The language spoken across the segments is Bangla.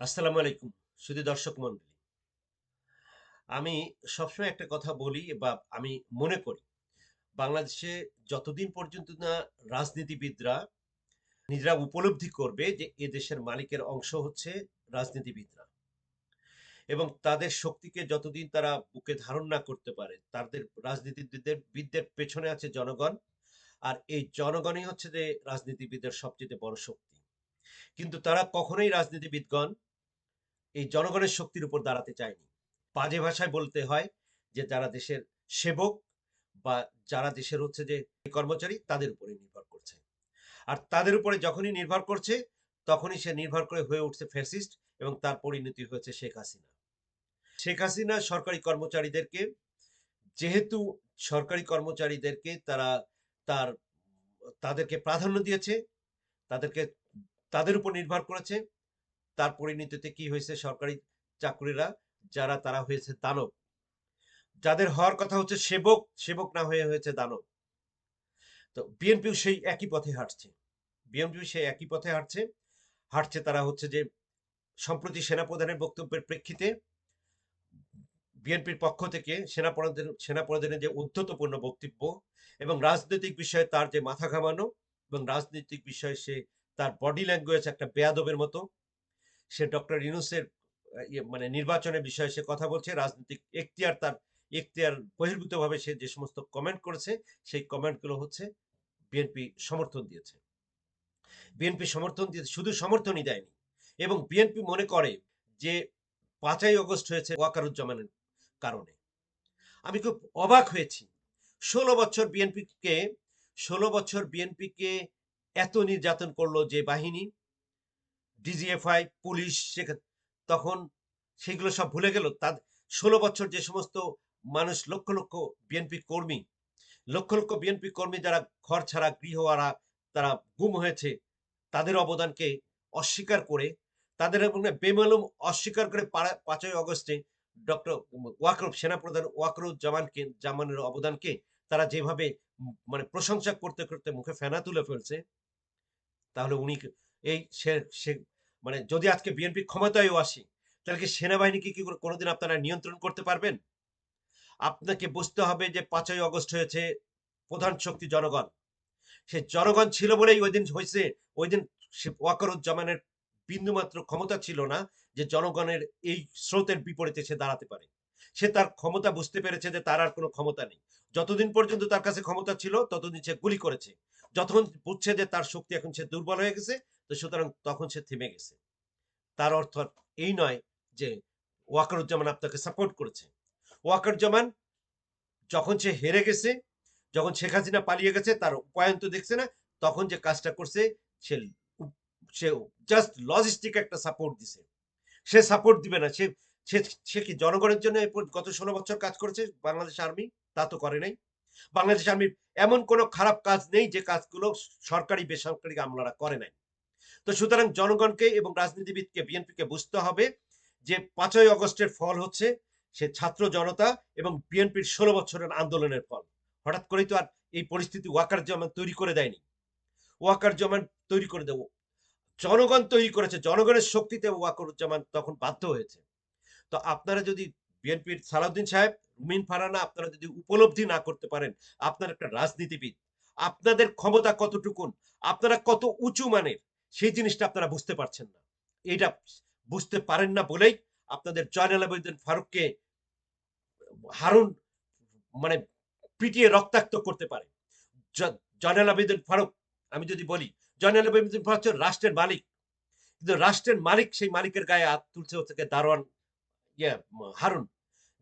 আসসালামু আলাইকুম শুধু দর্শক মন্ডলী আমি সবসময় একটা কথা বলি বা আমি মনে করি, বাংলাদেশে যতদিন পর্যন্ত না রাজনীতিবিদরা নিজেরা উপলব্ধি করবে যে এ দেশের মালিকের অংশ হচ্ছে রাজনীতিবিদরা এবং তাদের শক্তিকে যতদিন তারা বুকে ধারণ না করতে পারে, তাদের রাজনীতিবিদদের, বিদদের পেছনে আছে জনগণ আর এই জনগণই হচ্ছে যে রাজনীতিবিদদের সবচেয়ে বড় শক্তি। কিন্তু তারা কখনোই রাজনীতিবিদগণ এই জনগণের শক্তির উপর দাঁড়াতে চায়নি। বাজে ভাষায় বলতে হয় যে, যারা দেশের সেবক বা যারা দেশের হচ্ছে যে কর্মচারী, তাদের উপরে নির্ভর করছে। আর তাদের উপরে যখনই নির্ভর করছে, তখনই সে নির্ভর করে হয়ে উঠছে ফ্যাসিস্ট এবং তার পরিণতি হয়েছে শেখ হাসিনা। শেখ হাসিনা সরকারি কর্মচারীদেরকে, যেহেতু সরকারি কর্মচারীদেরকে তারা তার, তাদেরকে প্রাধান্য দিয়েছে, তাদেরকে, তাদের উপর নির্ভর করেছে তার পরিণতিতে কি হয়েছে সরকারি চাকরিরা? যারা তারা হয়েছে দানব। যাদের হওয়ার কথা হচ্ছে সেবক সেবক না হয়ে হয়েছে দানব। তো বিএনপিও সেই একই পথে হাঁটছে। বিএনপিও সেই একই পথে হাঁটছে। হাঁটছে তারা হচ্ছে যে সম্প্রতি সেনাপ্রধানের বক্তব্যের প্রেক্ষিতে বিএনপির পক্ষ থেকে সেনাপ্রধান, সেনাপ্রধানের যে উদ্ধতপূর্ণ বক্তব্য এবং রাজনৈতিক বিষয়ে তার যে মাথা ঘামানো এবং রাজনৈতিক বিষয়ে সে তার বডি ল্যাঙ্গুয়েজ একটা বেয়াদবের মতো সে ডক্টর ইউনুসের ইয়ে, মানে নির্বাচনের বিষয়ে সে কথা বলছে রাজনৈতিক এখতিয়ার তার এখতিয়ার বহির্ভূতভাবে সে যে সমস্ত কমেন্ট করেছে সেই কমেন্টগুলো হচ্ছে বিএনপি সমর্থন দিয়েছে। বিএনপি সমর্থন দিয়ে শুধু সমর্থনই দেয়নি। এবং বিএনপি মনে করে যে পাঁচই অগস্ট হয়েছে ওয়াকারুজ্জামানের কারণে। আমি খুব অবাক হয়েছি। ষোলো বছর বিএনপিকে ষোলো বছর বিএনপিকে এত নির্যাতন করল যে বাহিনী ডিজিএফআই পুলিশ তখন সেগুলো সব ভুলে গেল। তার ষোলো বছর যে সমস্ত মানুষ, লক্ষ লক্ষ বিএনপি কর্মী, লক্ষ লক্ষ বিএনপি কর্মী যারা ঘর ছাড়া গৃহহারা তারা গুম হয়েছে, তাদের অবদানকে অস্বীকার করে, তাদের বেমালুম অস্বীকার করে পাঁচই অগস্টে ডক্টর ওয়াকরুফ, সেনাপ্রধান ওয়াকরুজ্জামানকে, জামানের অবদানকে তারা যেভাবে মানে প্রশংসা করতে করতে মুখে ফেনা তুলে ফেলছে, তাহলে উনি এই মানে যদি আজকে বিএনপি ক্ষমতায়ও আসে, তাহলে কি সেনাবাহিনীকে কি কোনোদিন আপনারা নিয়ন্ত্রণ করতে পারবেন? আপনাকে বুঝতে হবে যে পাঁচই অগস্ট হয়েছে প্রধান শক্তি জনগণ। সে জনগণ ছিল বলেই ওই দিন হয়েছে, ওই দিন ওয়াকারুজ্জামানের বিন্দুমাত্র ক্ষমতা ছিল না যে জনগণের এই স্রোতের বিপরীতে সে দাঁড়াতে পারে। সে তার ক্ষমতা বুঝতে পেরেছে যে তার আর কোনো ক্ষমতা নেই। যতদিন পর্যন্ত তার কাছে ক্ষমতা ছিল, ততদিন সে গুলি করেছে। যতক্ষণ বুঝছে যে তার শক্তি এখন সে দুর্বল হয়ে গেছে তো সুতরাং তখন সে থেমে গেছে। তার অর্থ এই নয় যে ওয়াকারুজ্জামান আপনাকে সাপোর্ট করেছে। ওয়াকারুজ্জামান যখন সে হেরে গেছে, যখন শেখ হাসিনা পালিয়ে গেছে, তার উপায়ন্ত দেখছে না, তখন যে কাজটা করছে, সে সে জাস্ট লজিস্টিক একটা সাপোর্ট দিছে। সে সাপোর্ট দিবে না। সে সে কি জনগণের জন্য গত ষোলো বছর কাজ করেছে? বাংলাদেশ আর্মি? তা তো করে নাই। বাংলাদেশ আর্মির এমন কোনো খারাপ কাজ নেই যে কাজগুলো সরকারি বেসরকারি আমলারা করে নাই। তো সুতরাং জনগণকে এবং রাজনীতিবিদকে, বিএনপিকে বুঝতে হবে যে পাঁচই অগস্টের ফল হচ্ছে সে ছাত্র জনতা এবং বিএনপির ষোলো বছরের আন্দোলনের ফল। হঠাৎ করেই তো আর এই পরিস্থিতি ওয়াকার জামান তৈরি করে দেয়নি। ওয়াকার জামান তৈরি করে দেব। জনগণ তৈরি করেছে, জনগণের শক্তিতে ওয়াকার ওয়াকারুজ্জামান তখন বাধ্য হয়েছে। তো আপনারা যদি বিএনপির সালাউদ্দিন সাহেব, রুমিন ফারানা, আপনারা যদি উপলব্ধি না করতে পারেন, আপনার একটা রাজনীতিবিদ, আপনাদের ক্ষমতা কতটুকুন, আপনারা কত উঁচু মানের সেই জিনিসটা আপনারা বুঝতে পারছেন না। এটা বুঝতে পারেন না বলেই আপনাদের জয়নাল আবেদিন ফারুককে হারুন মানে পিটিয়ে রক্তাক্ত করতে পারে। জয়নাল আবেদিন ফারুক, আমি যদি বলি, জয়নাল আবেদিন ফারুক হচ্ছে রাষ্ট্রের মালিক। কিন্তু রাষ্ট্রের মালিক সেই মালিকের গায়ে হাত তুলছে হচ্ছে দারোয়ান ইয়ে হারুন।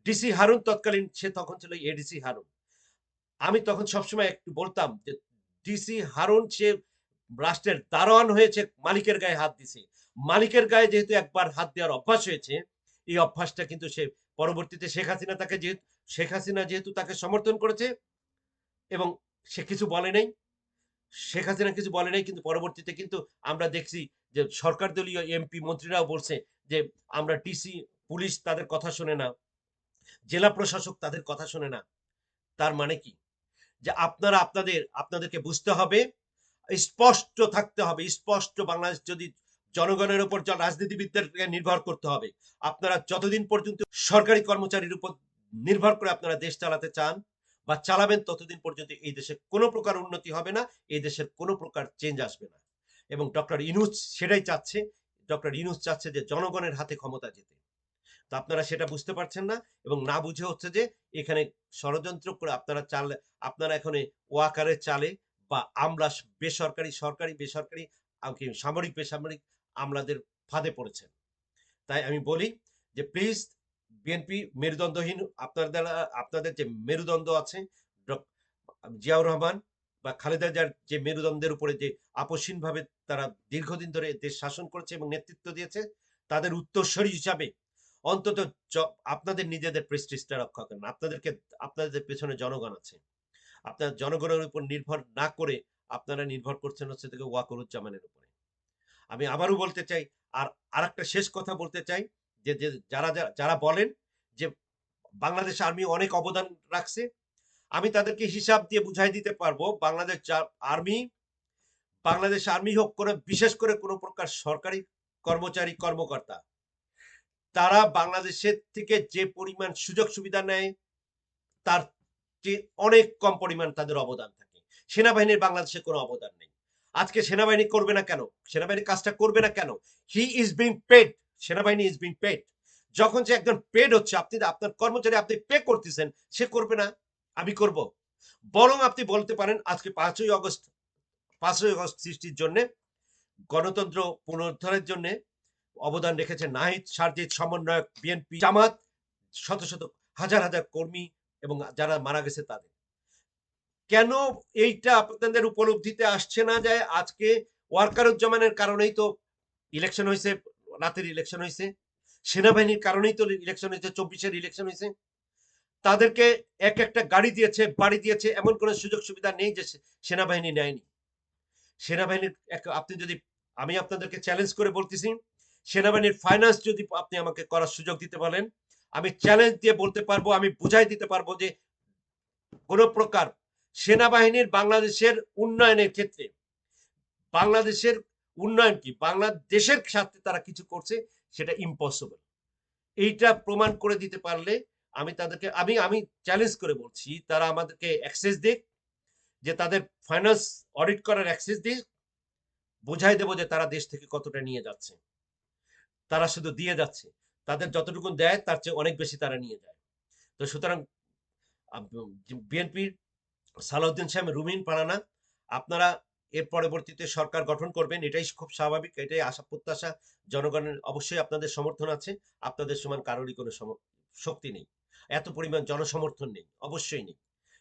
ডিসি হারুন তৎকালীন, সে তখন ছিল এডিসি হারুন। আমি তখন সবসময় একটু বলতাম যে ডিসি হারুন সে রাষ্ট্রের দারোয়ান হয়েছে, মালিকের গায়ে হাত দিছে। মালিকের গায়ে যেহেতু একবার হাত দেওয়ার অভ্যাস হয়েছে, এই অভ্যাসটা কিন্তু সে পরবর্তীতে শেখ হাসিনা তাকে যেহেতু, শেখ হাসিনা যেহেতু তাকে সমর্থন করেছে, এবং সে কিছু বলে নাই, শেখ হাসিনা কিছু বলে নাই, কিন্তু পরবর্তীতে কিন্তু আমরা দেখছি যে সরকার দলীয় এমপি মন্ত্রীরাও বলছে যে আমরা টিসি, পুলিশ তাদের কথা শোনে না, জেলা প্রশাসক তাদের কথা শোনে না। তার মানে কি? যে আপনারা আপনাদের, আপনাদেরকে বুঝতে হবে স্পষ্ট থাকতে হবে, স্পষ্ট বাংলাদেশ যদি জনগণের উপর রাজনীতিবিদদেরকে নির্ভর করতে হবে, আপনারা যতদিন পর্যন্ত সরকারি কর্মচারীর উপর নির্ভর করে আপনারা দেশ চালাতে চান বা চালাবেন, ততদিন পর্যন্ত এই দেশে কোনো প্রকার উন্নতি হবে না, এই দেশের কোনো প্রকার চেঞ্জ আসবে না। এবং ডক্টর ইনুস সেটাই চাচ্ছে, ডক্টর ইনুস চাচ্ছে যে জনগণের হাতে ক্ষমতা যেতে তো আপনারা সেটা বুঝতে পারছেন না এবং না বুঝে হচ্ছে যে এখানে ষড়যন্ত্র করে আপনারা চাল আপনারা এখানে ওয়াকারে চালে বা আমলা বেসরকারি, সরকারি, বেসরকারি, আম- সামরিক, বেসামরিক আমলাদের ফাঁদে পড়েছেন। তাই আমি বলি যে প্লিজ বিএনপি মেরুদণ্ডহীন আপনাদের আপনাদের যে মেরুদণ্ড আছে জিয়াউর রহমান বা খালেদা জিয়ার যে মেরুদণ্ডের উপরে যে আপসীনভাবে তারা দীর্ঘদিন ধরে দেশ শাসন করেছে এবং নেতৃত্ব দিয়েছে, তাদের উত্তরসূরি হিসাবে অন্তত আপনাদের নিজেদের প্রেস্টিজটা রক্ষা করেন। আপনাদেরকে, আপনাদের পেছনে জনগণ আছে। আপনার জনগণের উপর নির্ভর না করে আপনারা নির্ভর করছেন হচ্ছে থেকে ওয়াকরুজ্জামানের উপরে। আমি আবারও বলতে চাই, আর আরেকটা শেষ কথা বলতে চাই, যে যারা- যারা বলেন যে, বাংলাদেশ আর্মি অনেক অবদান রাখছে, আমি তাদেরকে হিসাব দিয়ে বুঝাই দিতে পারব, বাংলাদেশ আর্মি বাংলাদেশ আর্মি হোক করে, বিশেষ করে কোনো প্রকার সরকারি কর্মচারী, কর্মকর্তা, তারা বাংলাদেশের থেকে যে পরিমাণ সুযোগ সুবিধা নেয়, তার অনেক কম পরিমাণ তাদের অবদান থাকে। সেনাবাহিনীর বাংলাদেশে কোনো অবদান নেই। আজকে সেনাবাহিনী করবে না কেন? সেনাবাহিনী কাজটা করবে না কেন? হি ইজ বিং পেড সেনাবাহিনী ইজ বিং পেড যখন যে একজন পেড হচ্ছে, আপনি আপনার কর্মচারী আপনি পে করতেছেন, সে করবে না। আমি করব। বরং আপনি বলতে পারেন, আজকে পাঁচই আগস্ট পাঁচই অগস্ট সৃষ্টির জন্য, গণতন্ত্র পুনরুদ্ধারের জন্য অবদান রেখেছে নাহিদ, সারজিৎ, সমন্বয়ক, বিএনপি, জামাত, শত শত, হাজার হাজার কর্মী এবং যারা মারা গেছে তাদের। কেন এইটা আপনাদের উপলব্ধিতে আসছে না যায় আজকে ওয়ার্কারুজ্জামানের কারণেই তো ইলেকশন হয়েছে, রাতের ইলেকশন হয়েছে, সেনাবাহিনীর কারণেই তো ইলেকশন হয়েছে, চব্বিশের ইলেকশন হয়েছে। তাদেরকে এক একটা গাড়ি দিয়েছে, বাড়ি দিয়েছে, এমন কোনো সুযোগ সুবিধা নেই যে সেনাবাহিনী নেয়নি। সেনাবাহিনীর আপনি যদি, আমি আপনাদেরকে চ্যালেঞ্জ করে বলতেছি, সেনাবাহিনীর ফাইন্যান্স যদি আপনি আমাকে করার সুযোগ দিতে বলেন আমি চ্যালেঞ্জ দিয়ে বলতে পারব, আমি বুঝাই দিতে পারব যে কোন প্রকার সেনাবাহিনীর বাংলাদেশের উন্নয়নের ক্ষেত্রে, বাংলাদেশের উন্নয়ন কি? বাংলাদেশের সাথে তারা কিছু করছে, সেটা ইম্পসিবল এইটা প্রমাণ করে দিতে পারলে আমি তাদেরকে, আমি আমি চ্যালেঞ্জ করে বলছি, তারা আমাদেরকে অ্যাক্সেস দিক, যে তাদের ফাইন্যান্স অডিট করার অ্যাক্সেস দিক, বোঝাই দেবো যে তারা দেশ থেকে কতটা নিয়ে যাচ্ছে। তারা শুধু দিয়ে যাচ্ছে। তাদের যতটুকু দেয়, তার চেয়ে অনেক বেশি তারা নিয়ে যায়। তো সুতরাং বিএনপির সালাউদ্দিন সাহেব, রুমিন পারানা, আপনারা এর পরবর্তীতে সরকার গঠন করবেন, এটাই খুব স্বাভাবিক, এটাই আশা, প্রত্যাশা, জনগণের অবশ্যই আপনাদের সমর্থন আছে, আপনাদের সমান কারোরই কোনো শক্তি নেই। এত পরিমাণ জনসমর্থন নেই, অবশ্যই নেই।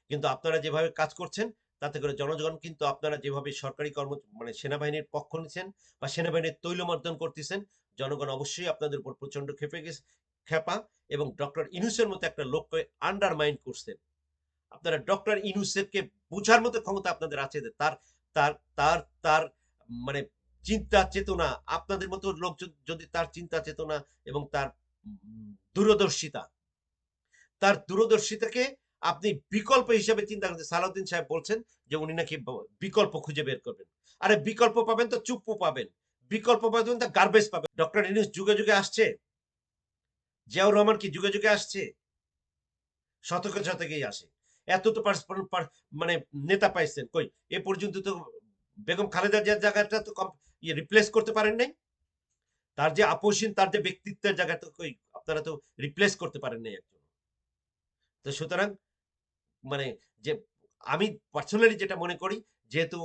কিন্তু আপনারা যেভাবে কাজ করছেন, তাতে করে জনগণ কিন্তু আপনারা যেভাবে সরকারি কর্ম মানে সেনাবাহিনীর পক্ষ নিচ্ছেন বা সেনাবাহিনীর তৈলমর্দন করতেছেন জনগণ অবশ্যই আপনাদের উপর প্রচণ্ড ক্ষেপে গেছে খেপা এবং ডক্টর ইনুসের মতো একটা লোককে আন্ডারমাইন করছেন আপনারা ডক্টর ইনুসেরকে বোঝার মতো ক্ষমতা আপনাদের আছে তার তার তার তার মানে চিন্তা চেতনা, আপনাদের মতো লোক যদি- তার চিন্তা চেতনা এবং তার দূরদর্শিতা, তার দূরদর্শিতাকে আপনি বিকল্প হিসেবে চিন্তা করছেন সালাউদ্দিন সাহেব বলছেন যে উনি নাকি বিকল্প খুঁজে বের করবেন। আরে বিকল্প পাবেন তো চুপ্পু পাবেন। বিকল্প গার্বেজ পাবে। ডক্টর ইনুস যুগে যুগে আসছে। জিয়াউর রহমান কি যুগে যুগে আসছে? শতকে শতকেই আসে। এত তো মানে নেতা পাইছেন কই? এ পর্যন্ত তো বেগম খালেদা জিয়ার জায়গাটা তো ইয়ে রিপ্লেস করতে পারেন নাই। তার যে আপোষহীন, তার যে ব্যক্তিত্বের জায়গা তো কই? আপনারা তো রিপ্লেস করতে পারেন নাই একজন। তো সুতরাং মানে যে আমি পার্সোনালি যেটা মনে করি, যেহেতু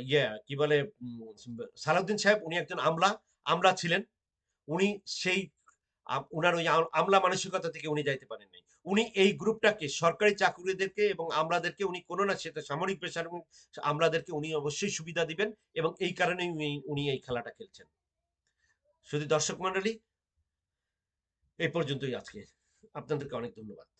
ইয়ে কি বলে সালাউদ্দিন সাহেব উনি একজন আমলা আমলা ছিলেন। উনি সেই উনার ওই আম- আমলা মানসিকতা থেকে উনি যাইতে পারেন নাই। উনি এই গ্রুপটাকে, সরকারি চাকুরিদেরকে এবং আমলাদেরকে উনি কোনো না সেটা সামরিক পেশার আমলাদেরকে উনি অবশ্যই সুবিধা দিবেন এবং এই কারণেই উনি এই খেলাটা খেলছেন। শুধু দর্শক মন্ডলী এই পর্যন্তই আজকে। আপনাদেরকে অনেক ধন্যবাদ।